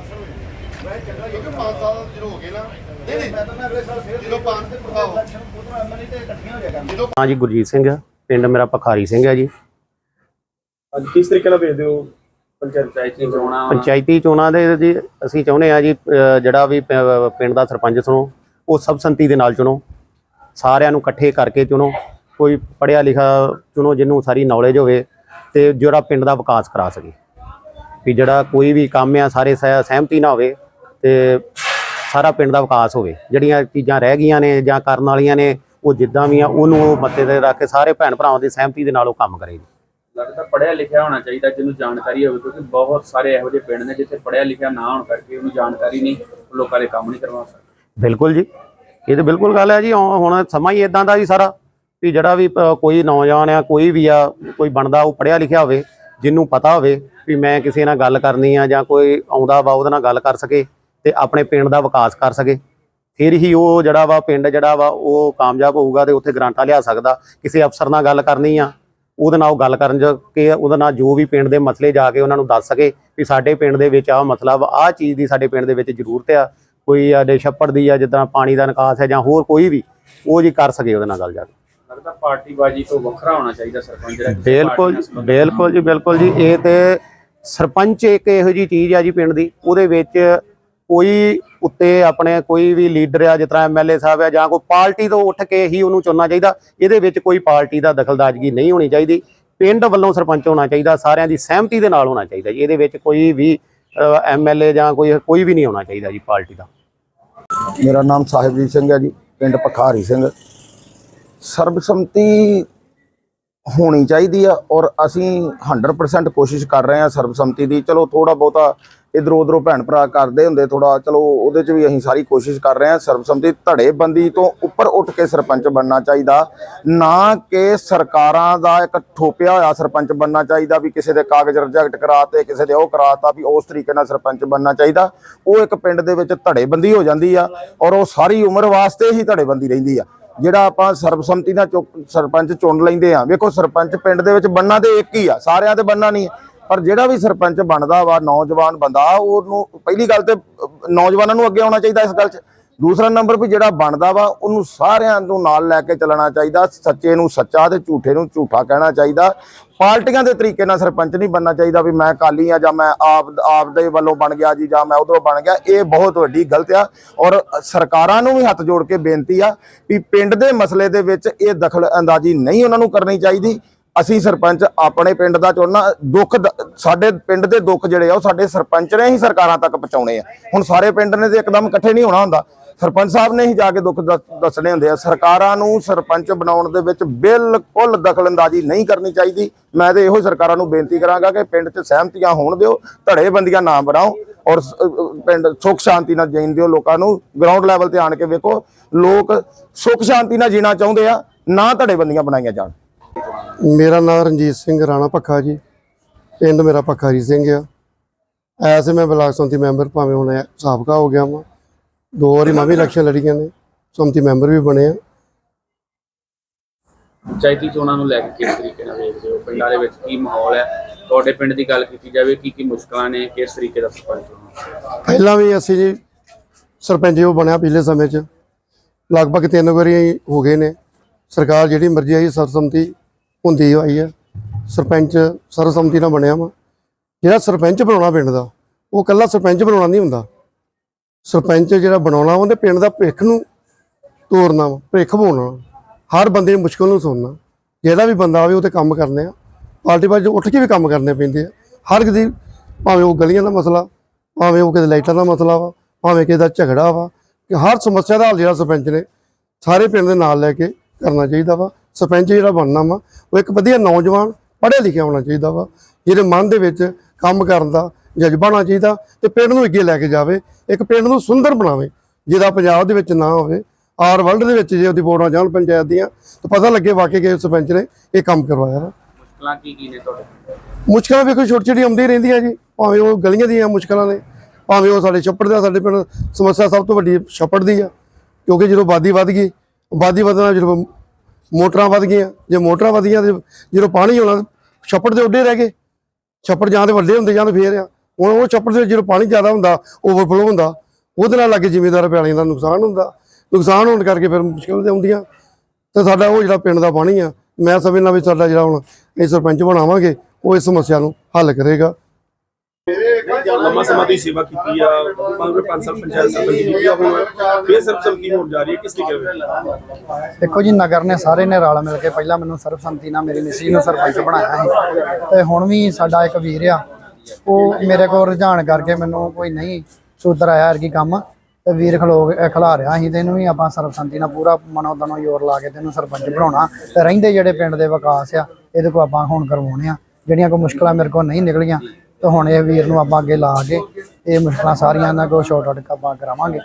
ਕਿਉਂਕਿ 5 ਸਾਲ ਜਦੋਂ ਹੋ ਗਏ ਨਾ ਨਹੀਂ ਨਹੀਂ। ਜਦੋਂ ਪੰਜ ਤੇ ਪ੍ਰਭਾਵ ਜਦੋਂ ਹਾਂ ਜੀ ਗੁਰਜੀਤ ਸਿੰਘ ਆ, ਪਿੰਡ ਮੇਰਾ ਪਖਾਰੀ ਸਿੰਘ ਹੈ ਜੀ। ਅੱਜ ਕਿਸ ਤਰੀਕੇ ਨਾਲ ਵੇਖਦੇ ਹੋ ਪੰਚਾਇਤੀ ਚੋਣਾਂ ਵਾ। ਪੰਚਾਇਤੀ ਚੋਣਾਂ ਦੇ ਜੀ ਅਸੀਂ ਚਾਹੁੰਦੇ ਆ ਜੀ ਅ, ਜਿਹੜਾ ਵੀ ਪ- ਪਿੰਡ ਦਾ ਸਰਪੰਚ ਚੁਣੋ ਉਹ ਸਬ ਸੰਮਤੀ ਦੇ ਨਾਲ ਚੁਣੋ। ਸਾਰਿਆਂ ਨੂੰ ਇਕੱਠੇ ਕਰਕੇ ਚੁਣੋ। ਕੋਈ ਪੜ੍ਹਿਆ ਲਿਖਾ ਚੁਣੋ ਜਿਹਨੂੰ ਸਾਰੀ ਨੌਲੇਜ ਹੋਵੇ ਤੇ ਜਿਹੜਾ ਪਿੰਡ ਦਾ ਵਿਕਾਸ ਕਰਾ ਸਕੇ। ਵੀ ਜਿਹੜਾ ਕੋਈ ਵੀ ਕੰਮ ਆ ਸਾਰੇ ਸਹਿ- ਸਹਿਮਤੀ ਨਾਲ ਹੋਵੇ ਤੇ ਸਾਰਾ ਪਿੰਡ ਦਾ ਵਿਕਾਸ ਹੋਵੇ। ਜਿਹੜੀਆਂ ਚੀਜ਼ਾਂ ਰਹਿ ਗਈਆਂ ਨੇ ਜਾਂ ਕਰਨ ਵਾਲੀਆਂ ਨੇ ਉਹ ਜਿੱਦਾਂ ਵੀ ਆ ਉਹਨੂੰ ਉਹ ਮੱਤੇ ਤੇ ਰੱਖ ਕੇ ਸਾਰੇ ਭੈਣ ਭਰਾਵਾਂ ਦੀ ਸਹਿਮਤੀ ਦੇ ਨਾਲ ਉਹ ਕੰਮ ਕਰੇ। ਲੱਗਦਾ ਪੜਿਆ ਲਿਖਿਆ ਹੋਣਾ ਚਾਹੀਦਾ ਜਿਹਨੂੰ ਜਾਣਕਾਰੀ ਹੋਵੇ ਕਿਉਂਕਿ ਬਹੁਤ ਸਾਰੇ ਇਹੋ ਜਿਹੇ ਪਿੰਡ ਨੇ ਜਿੱਥੇ ਪੜਿਆ ਲਿਖਿਆ ਨਾ ਹੋਣ ਕਰਕੇ ਉਹਨੂੰ ਜਾਣਕਾਰੀ ਨਹੀਂ ਉਹ ਲੋਕਾਂ ਦੇ ਕੰਮ ਨਹੀਂ ਕਰਵਾ ਸਕਦਾ। ਬਿਲਕੁਲ ਜੀ। ਇਹ ਤਾਂ ਬਿਲਕੁਲ ਗੱਲ ਹੈ ਜੀ ਹੁਣ ਹੁਣ ਸਮਾਂ ਹੀ ਇਦਾਂ ਦਾ ਜੀ ਸਾਰਾ ਵੀ ਜਿਹੜਾ ਵੀ ਕੋਈ ਨੌਜਵਾਨ ਆ ਕੋਈ ਵੀ ਆ ਕੋਈ ਬਣਦਾ ਉਹ ਪੜ੍ਹਿਆ ਲਿਖਿਆ ਹੋਵੇ ਜਿਹਨੂੰ ਪਤਾ ਹੋਵੇ ਵੀ ਮੈਂ ਕਿਸੇ ਨਾਲ ਗੱਲ ਕਰਨੀ ਆ ਜਾਂ ਕੋਈ ਆਉਂਦਾ ਵਾ ਉਹਦੇ ਨਾਲ ਗੱਲ ਕਰ ਸਕੇ ਤੇ ਆਪਣੇ ਪਿੰਡ ਦਾ ਵਿਕਾਸ ਕਰ ਸਕੇ। ਫਿਰ ਹੀ ਉਹ ਜਿਹੜਾ ਵਾ ਪਿੰਡ ਜਿਹੜਾ ਵਾ ਉਹ ਕਾਮਯਾਬ ਹੋਊਗਾ ਤੇ ਉੱਥੇ ਗ੍ਰਾਂਟਾਂ ਲਿਆ ਸਕਦਾ। ਕਿਸੇ ਅਫਸਰ ਨਾਲ ਗੱਲ ਕਰਨੀ ਆ, ਉਹਦੇ ਨਾਲ ਉਹ ਗੱਲ ਕਰਨ ਚ ਕਿ ਉਹਦੇ ਨਾਲ ਜੋ ਵੀ ਪਿੰਡ ਦੇ ਮਸਲੇ ਜਾ ਕੇ ਉਹਨਾਂ ਨੂੰ ਦੱਸ ਸਕੇ ਵੀ ਸਾਡੇ ਪਿੰਡ ਦੇ ਵਿੱਚ ਆਹ ਮਸਲਾ ਵਾ, ਆਹ ਚੀਜ਼ ਦੀ ਸਾਡੇ ਪਿੰਡ ਦੇ ਵਿੱਚ ਜ਼ਰੂਰਤ ਆ। ਕੋਈ ਆਡੇ ਛੱਪੜ ਦੀ ਆ, ਜਿੱਦਾਂ ਪਾਣੀ ਦਾ ਨਿਕਾਸ ਹੈ ਜਾਂ ਹੋਰ ਕੋਈ ਵੀ, ਉਹ ਜੀ ਕਰ ਸਕੇ ਉਹਦੇ ਨਾਲ ਗੱਲ ਜਾ ਕੇ। ਲੱਗਦਾ ਪਾਰਟੀਬਾਜ਼ੀ ਤੋਂ ਵੱਖਰਾ ਹੋਣਾ ਚਾਹੀਦਾ ਸਰਪੰਚ ਜਿਹੜਾ ਕਿਸੇ ਬਿਲਕੁਲ ਪਾਰਟੀ ਨਾਲ ਸੰਬੰਧਿਤ ਬਿਲਕੁਲ ਜੀ ਬਿਲਕੁਲ ਜੀ। ਇਹ ਤੇ ਸਰਪੰਚ ਇੱਕ ਇਹੋ ਜੀ ਚੀਜ਼ ਆ ਜੀ ਪਿੰਡ ਦੀ। ਉਹਦੇ ਵਿੱਚ ਕੋਈ ਉੱਤੇ ਆਪਣੇ ਕੋਈ ਵੀ ਲੀਡਰ ਆ ਜਿਸ ਤਰ੍ਹਾਂ ਐਮਐਲਏ ਸਾਹਿਬ ਆ ਜਾਂ ਕੋਈ ਪਾਰਟੀ ਤੋਂ ਉੱਠ ਕੇ ਹੀ ਉਹਨੂੰ ਚੁਣਨਾ ਚਾਹੀਦਾ। ਇਹਦੇ ਵਿੱਚ ਕੋਈ ਪਾਰਟੀ ਦਾ ਦਖਲਅੰਦਾਜ਼ੀ ਨਹੀਂ ਹੋਣੀ ਚਾਹੀਦੀ। ਪਿੰਡ ਵੱਲੋਂ ਸਰਪੰਚ ਹੋਣਾ ਚਾਹੀਦਾ ਸਾਰਿਆਂ ਦੀ ਸਹਿਮਤੀ ਦੇ ਨਾਲ ਹੋਣਾ ਚਾਹੀਦਾ ਜੀ। ਇਹਦੇ ਵਿੱਚ ਕੋਈ ਵੀ ਐਮਐਲਏ ਜਾਂ ਕੋਈ ਕੋਈ ਵੀ ਨਹੀਂ ਹੋਣਾ ਚਾਹੀਦਾ ਜੀ ਪਾਰਟੀ ਦਾ। ਮੇਰਾ ਨਾਮ ਸਾਹਿਬਜੀਤ ਸਿੰਘ ਹੈ ਜੀ ਪਿੰਡ ਪਖਾਰੀ ਸਿੰਘ। ਸਰਬਸੰਮਤੀ ਹੋਣੀ ਚਾਹੀਦੀ ਆ ਔਰ ਅਸੀਂ 100% ਕੋਸ਼ਿਸ਼ ਕਰ ਰਹੇ ਹਾਂ ਸਰਬਸੰਮਤੀ ਦੀ। ਚਲੋ ਥੋੜਾ ਬਹੁਤਾ ਇਧਰੋਂ ਉਧਰੋਂ ਭੈਣ ਭਰਾ ਕਰਦੇ ਹੁੰਦੇ ਥੋੜਾ ਚਲੋ, ਉਹਦੇ 'ਚ ਵੀ ਅਸੀਂ ਸਾਰੀ ਕੋਸ਼ਿਸ਼ ਕਰ ਰਹੇ ਹਾਂ ਸਰਬਸੰਮਤੀ ਧੜੇਬੰਦੀ ਤੋਂ ਉੱਪਰ ਉੱਠ ਕੇ ਸਰਪੰਚ ਬਣਨਾ ਚਾਹੀਦਾ। ਨਾ ਕਿ ਸਰਕਾਰਾਂ ਦਾ ਇੱਕ ਠੋਪਿਆ ਹੋਇਆ ਸਰਪੰਚ ਬਣਨਾ ਚਾਹੀਦਾ ਵੀ ਕਿਸੇ ਦੇ ਕਾਗਜ਼ ਰਿਜੈਕਟ ਕਰਾਤੇ ਕਿਸੇ ਦੇ ਉਹ ਕਰਾਤਾ ਵੀ ਉਸ ਤਰੀਕੇ ਨਾਲ ਸਰਪੰਚ ਬਣਨਾ ਚਾਹੀਦਾ। ਉਹ ਇੱਕ ਪਿੰਡ ਦੇ ਵਿੱਚ ਧੜੇਬੰਦੀ ਹੋ ਜਾਂਦੀ ਆ ਔਰ ਉਹ ਸਾਰੀ ਉਮਰ ਵਾਸਤੇ ਹੀ ਧੜੇਬੰਦੀ ਰਹਿੰਦੀ ਆ। ਜਿਹੜਾ ਆਪਾਂ ਸਰਬਸੰਮਤੀ ਨਾਲ ਚੁੱਕ- ਸਰਪੰਚ ਚੁਣ ਲੈਂਦੇ ਆ, ਵੇਖੋ ਸਰਪੰਚ ਪਿੰਡ ਦੇ ਵਿੱਚ ਬੰਨਾ ਤੇ ਇੱਕ ਹੀ ਆ, ਸਾਰਿਆਂ ਤੇ ਬੰਨਾ ਨਹੀਂ ਪਰ ਜਿਹੜਾ ਵੀ ਸਰਪੰਚ ਬਣਦਾ ਵਾ, ਨੌਜਵਾਨ ਬੰਦਾ, ਉਹਨੂੰ ਪਹਿਲੀ ਗੱਲ ਤੇ ਨੌਜਵਾਨਾਂ ਨੂੰ ਅੱਗੇ ਆਉਣਾ ਚਾਹੀਦਾ ਇਸ ਗੱਲ 'ਚ। ਦੂਸਰਾ ਨੰਬਰ ਵੀ ਜਿਹੜਾ ਬਣਦਾ ਵਾ, ਉਹਨੂੰ ਸਾਰਿਆਂ ਨੂੰ ਨਾਲ ਲੈ ਕੇ ਚੱਲਣਾ ਚਾਹੀਦਾ, ਸੱਚੇ ਨੂੰ ਸੱਚਾ ਤੇ ਝੂਠੇ ਨੂੰ ਝੂਠਾ ਕਹਿਣਾ ਚਾਹੀਦਾ। ਪਾਰਟੀਆਂ ਦੇ ਤਰੀਕੇ ਨਾਲ ਸਰਪੰਚ ਨਹੀਂ ਬਣਨਾ ਚਾਹੀਦਾ ਵੀ ਮੈਂ ਕਾਲੀ ਆ ਜਾਂ ਮੈਂ ਆਪ ਆਪ ਦੇ ਵੱਲੋਂ ਬਣ ਗਿਆ ਜੀ ਜਾਂ ਮੈਂ ਉਧਰੋਂ ਬਣ ਗਿਆ, ਇਹ ਬਹੁਤ ਵੱਡੀ ਗਲਤ ਆ। ਔਰ ਸਰਕਾਰਾਂ ਨੂੰ ਵੀ ਹੱਥ ਜੋੜ ਕੇ ਬੇਨਤੀ ਆ ਵੀ ਪਿੰਡ ਦੇ ਮਸਲੇ ਦੇ ਵਿੱਚ ਇਹ ਦਖਲ ਅੰਦਾਜ਼ੀ ਨਹੀਂ ਉਹਨਾਂ ਨੂੰ ਕਰਨੀ ਚਾਹੀਦੀ। ਅਸੀਂ ਸਰਪੰਚ ਆਪਣੇ ਪਿੰਡ ਦਾ ਚੁਣਨਾ, ਦੁੱਖ ਸਾਡੇ ਪਿੰਡ ਦੇ ਦੁੱਖ ਜਿਹੜੇ ਆ ਉਹ ਸਾਡੇ ਸਰਪੰਚ ਨੇ ਹੀ ਸਰਕਾਰਾਂ ਤੱਕ ਪਹੁੰਚਾਉਣੇ ਆ। ਹੁਣ ਸਾਰੇ ਪਿੰਡ ਨੇ ਤੇ ਇੱਕਦਮ ਇਕੱਠੇ ਨਹੀਂ ਹੋਣਾ ਹੁੰਦਾ। ਸਰਪੰਚ ਸਾਹਿਬ ਨੇ ਹੀ ਜਾ ਕੇ ਦੁੱਖ ਦੱਸ- ਦੱਸਣੇ ਹੁੰਦੇ ਆ। ਸਰਕਾਰਾਂ ਨੂੰ ਸਰਪੰਚ ਬਣਾਉਣ ਦੇ ਵਿੱਚ ਬਿਲਕੁਲ ਦਖਲਅੰਦਾਜ਼ੀ ਨਹੀਂ ਕਰਨੀ ਚਾਹੀਦੀ। ਮੈਂ ਤੇ ਇਹੋ ਹੀ ਸਰਕਾਰਾਂ ਨੂੰ ਬੇਨਤੀ ਕਰਾਂਗਾ ਕਿ ਪਿੰਡ 'ਚ ਸਹਿਮਤੀਆਂ ਹੋਣ ਦਿਓ, ਧੜੇਬੰਦੀਆਂ ਨਾ ਬਣਾਓ ਔਰ ਪਿੰਡ ਸੁੱਖ ਸ਼ਾਂਤੀ ਨਾਲ ਜੀਣ ਦਿਓ ਲੋਕਾਂ ਨੂੰ। ਗਰਾਊਂਡ ਲੈਵਲ ਤੇ ਆਣ ਕੇ ਵੇਖੋ, ਲੋਕ ਸੁੱਖ ਸ਼ਾਂਤੀ ਨਾਲ ਜੀਣਾ ਚਾਹੁੰਦੇ ਆ, ਨਾ ਧੜੇਬੰਦੀਆਂ ਬਣਾਈਆਂ ਜਾਣ। ਮੇਰਾ ਨਾਮ ਰਣਜੀਤ ਸਿੰਘ, ਰਾਣਾ ਪੱਖਾ ਜੀ। ਪਿੰਡ ਮੇਰਾ ਪੱਖਾਰੀ ਸਿੰਘ ਆ। ਐਸੇ ਮੈਂ ਬਲਾਕ ਸੰਮਤੀ ਮੈਂਬਰ, ਭਾਵੇਂ ਹੁਣ ਸਾਬਕਾ ਹੋ ਗਿਆ ਵਾਂ। ਦੋ ਵਾਰੀ ਮੈਂ ਵੀ ਇਲੈਕਸ਼ਨ ਲੜੀਆਂ ਨੇ ਸੰਮਤੀ ਮੈਂਬਰ ਵੀ ਬਣੇ ਆ। ਪੰਚਾਇਤੀ ਚੋਣਾਂ ਨੂੰ ਲੈ ਕੇ ਕਿਸ ਤਰੀਕੇ ਨਾਲ ਵੇਖਦੇ ਹੋ? ਪਿੰਡਾਂ ਦੇ ਵਿੱਚ ਕੀ ਮਾਹੌਲ ਹੈ? ਤੁਹਾਡੇ ਪਿੰਡ ਦੀ ਗੱਲ ਕੀਤੀ ਜਾਵੇ ਕੀ ਕੀ ਮੁਸ਼ਕਲਾਂ ਨੇ? ਕਿਸ ਤਰੀਕੇ ਦਾ ਸਰਪੰਚ ਹੋਣਾ ਪਹਿਲਾਂ ਵੀ ਅਸੀਂ ਜੀ ਸਰਪੰਚ ਉਹ ਬਣਿਆ ਪਿਛਲੇ ਸਮੇਂ 'ਚ ਲਗਭਗ ਤਿੰਨ ਵਾਰੀ ਹੋ ਗਏ ਨੇ। ਸਰਕਾਰ ਜਿਹੜੀ ਮਰਜ਼ੀ ਆਈ ਸਰਸੰਮਤੀ ਹੁੰਦੀ ਆਈ ਹੈ ਸਰਪੰਚ ਸਰਸੰਮਤੀ ਨਾਲ ਬਣਿਆ ਵਾ। ਜਿਹੜਾ ਸਰਪੰਚ ਬਣਾਉਣਾ ਪਿੰਡ ਦਾ ਉਹ ਇਕੱਲਾ ਸਰਪੰਚ ਬਣਾਉਣਾ ਨਹੀਂ ਹੁੰਦਾ। ਸਰਪੰਚ ਜਿਹੜਾ ਬਣਾਉਣਾ ਉਹਦੇ ਪਿੰਡ ਦਾ ਭਵਿੱਖ ਨੂੰ ਤੋਰਨਾ ਵਾ, ਭਵਿੱਖ ਬਣਾਉਣਾ ਹਰ ਬੰਦੇ ਦੀ ਮੁਸ਼ਕਲ ਨੂੰ ਸੁਣਨਾ ਜਿਹੜਾ ਵੀ ਬੰਦਾ ਆਵੇ, ਉਹ ਤੇ ਕੰਮ ਕਰਨੇ ਆ। ਪਾਰਟੀ ਬਾਜ ਉੱਠ ਕੇ ਵੀ ਕੰਮ ਕਰਨੇ ਪੈਂਦੇ ਆ। ਹਰ ਕਿਸੇ ਭਾਵੇਂ ਉਹ ਗਲੀਆਂ ਦਾ ਮਸਲਾ, ਭਾਵੇਂ ਉਹ ਕਿਸੇ ਲਾਈਟਾਂ ਦਾ ਮਸਲਾ ਵਾ, ਭਾਵੇਂ ਕਿਸੇ ਦਾ ਝਗੜਾ ਵਾ, ਕਿ ਹਰ ਸਮੱਸਿਆ ਦਾ ਹੱਲ ਜਿਹੜਾ ਸਰਪੰਚ ਨੇ ਸਾਰੇ ਪਿੰਡ ਦੇ ਨਾਲ ਲੈ ਕੇ ਕਰਨਾ ਚਾਹੀਦਾ ਵਾ। ਸਰਪੰਚ ਜਿਹੜਾ ਬਣਨਾ ਵਾ, ਉਹ ਇੱਕ ਵਧੀਆ ਨੌਜਵਾਨ ਪੜ੍ਹਿਆ ਲਿਖਿਆ ਹੋਣਾ ਚਾਹੀਦਾ ਵਾ, ਜਿਹਦੇ ਮਨ ਦੇ ਵਿੱਚ ਕੰਮ ਕਰਨ ਦਾ ਜਜ਼ਬਾ ਹੋਣਾ ਚਾਹੀਦਾ ਤੇ ਪਿੰਡ ਨੂੰ ਅੱਗੇ ਲੈ ਕੇ ਜਾਵੇ ਇੱਕ ਪਿੰਡ ਨੂੰ ਸੁੰਦਰ ਬਣਾਵੇ ਜਿਹਦਾ ਪੰਜਾਬ ਦੇ ਵਿੱਚ ਨਾ ਹੋਵੇ ਆਰ ਵਰਲਡ ਦੇ ਵਿੱਚ ਜੇ ਉਹਦੀ ਵੋਟਾਂ ਜਾਣ ਪੰਚਾਇਤ ਦੀਆਂ ਤਾਂ ਪਤਾ ਲੱਗੇ ਵਾਕਈ ਕਿ ਸਰਪੰਚ ਨੇ ਇਹ ਕੰਮ ਕਰਵਾਇਆ ਵਾ। ਮੁਸ਼ਕਲਾਂ ਕੀ ਕੀ ਨੇ ਤੁਹਾਡੇ? ਮੁਸ਼ਕਲਾਂ ਵੇਖੋ ਛੋਟੀ ਛੋਟੀ ਆਉਂਦੀਆਂ ਰਹਿੰਦੀਆਂ ਜੀ ਭਾਵੇਂ ਉਹ ਗਲੀਆਂ ਦੀਆਂ ਮੁਸ਼ਕਲਾਂ ਨੇ ਭਾਵੇਂ ਉਹ ਸਾਡੇ ਛੱਪੜ ਦਾ ਸਾਡੇ ਪਿੰਡ ਸਮੱਸਿਆ ਸਭ ਤੋਂ ਵੱਡੀ ਛੱਪੜ ਦੀ ਆ ਕਿਉਂਕਿ ਜਦੋਂ ਆਬਾਦੀ ਵੱਧ ਗਈ ਆਬਾਦੀ ਵਧਣਾ ਜਦੋਂ ਮੋਟਰਾਂ ਵੱਧ ਗਈਆਂ ਜੇ ਮੋਟਰਾਂ ਵਧ ਗਈਆਂ ਤੇ ਜਦੋਂ ਪਾਣੀ ਹੋਣਾ ਛੱਪੜ ਦੇ ਉੱਡੇ ਰਹਿ ਗਏ ਛੱਪੜ ਜਾਂ ਤੇ ਵੱਡੇ ਹੁੰਦੇ ਜਾਂ ਤੇ ਫੇਰ ਆ। ਹੁਣ ਉਹ ਛੱਪੜ ਦੇ ਜਦੋਂ ਪਾਣੀ ਜ਼ਿਆਦਾ ਹੁੰਦਾ ਓਵਰਫਲੋ ਹੁੰਦਾ ਉਹਦੇ ਨਾਲ ਲੱਗੇ ਜ਼ਿਮੀਂਦਾਰ ਪੈਲੀਆਂ ਦਾ ਨੁਕਸਾਨ ਹੁੰਦਾ। ਨੁਕਸਾਨ ਹੋਣ ਕਰਕੇ ਫਿਰ ਮੁਸ਼ਕਲ ਤੇ ਆਉਂਦੀਆਂ। ਤੇ ਸਾਡਾ ਉਹ ਜਿਹੜਾ ਪਿੰਡ ਦਾ ਪਾਣੀ ਆ ਮੈਂ ਸਮਝਦਾ ਵੀ ਸਾਡਾ ਜਿਹੜਾ ਹੁਣ ਇਹ ਸਰਪੰਚ ਬਣਾਵਾਂਗੇ ਉਹ ਇਸ ਸਮੱਸਿਆ ਨੂੰ ਹੱਲ ਕਰੇਗਾ। ਲੰਮਾ ਸਮਾਂ ਦੀ ਸੇਵਾ ਕੀਤੀ ਆ ਪੰਜ ਪੰਜ ਸਾਲ ਪੰਚਾਇਤ ਸਰਪੰਚ ਕੀਤੀ ਆ ਹੁਣ। ਫੇਰ ਸਰਬਸੰਮਤੀ ਹੋਣ ਜਾ ਰਹੀ ਹੈ ਕਿਸ ਤਰੀਕੇ ਵਿੱਚ ਦੇਖੋ ਜੀ ਨਗਰ ਨੇ ਸਾਰੇ ਨੇ ਰਲ ਮਿਲ ਕੇ ਪਹਿਲਾਂ ਮੈਨੂੰ ਸਰਬਸੰਮਤੀ ਨਾਲ ਮੇਰੀ ਮਿਸੀ ਨੂੰ ਸਰਪੰਚ ਬਣਾਇਆ ਸੀ। ਤੇ ਹੁਣ ਵੀ ਸਾਡਾ ਇੱਕ ਵੀਰ ਆ ਉਹ ਮੇਰੇ ਕੋਲ ਰੁਝਾਨ ਕਰਕੇ ਮੈਨੂੰ ਕੋਈ ਨਹੀਂ ਸੂਤਰ ਆਇਆ ਅਰਗੀ ਕੰਮ, ਤੇ ਵੀਰ ਖਲੋ ਖਿਲਾ ਰਿਹਾ ਸੀ ਤੇ ਇਹਨੂੰ ਵੀ ਆਪਾਂ ਸਰਬਸੰਤੀ ਨਾਲ ਪੂਰਾ ਮਨੋ ਤਨੋ ਜ਼ੋਰ ਲਾ ਕੇ ਤੈਨੂੰ ਸਰਪੰਚ ਬਣਾਉਣਾ। ਤੇ ਰਹਿੰਦੇ ਜਿਹੜੇ ਪਿੰਡ ਦੇ ਵਿਕਾਸ ਆ, ਇਹਦੇ ਕੋ ਆਪਾਂ ਹੁਣ ਕਰਵਾਉਣੇ ਆ। ਜਿਹੜੀਆਂ ਕੋਈ ਮੁਸ਼ਕਲਾਂ ਮੇਰੇ ਕੋਲ ਨਹੀਂ ਨਿਕਲੀਆਂ, ਤੇ ਹੁਣ ਇਹ ਵੀਰ ਨੂੰ ਆਪਾਂ ਅੱਗੇ ਲਾ ਕੇ, ਇਹ ਮੁਸ਼ਕਲਾਂ ਸਾਰੀਆਂ ਇਹਨਾਂ ਕੋਲ ਛੋਟ ਛੋਟ ਆਪਾਂ ਕਰਾਵਾਂਗੇ।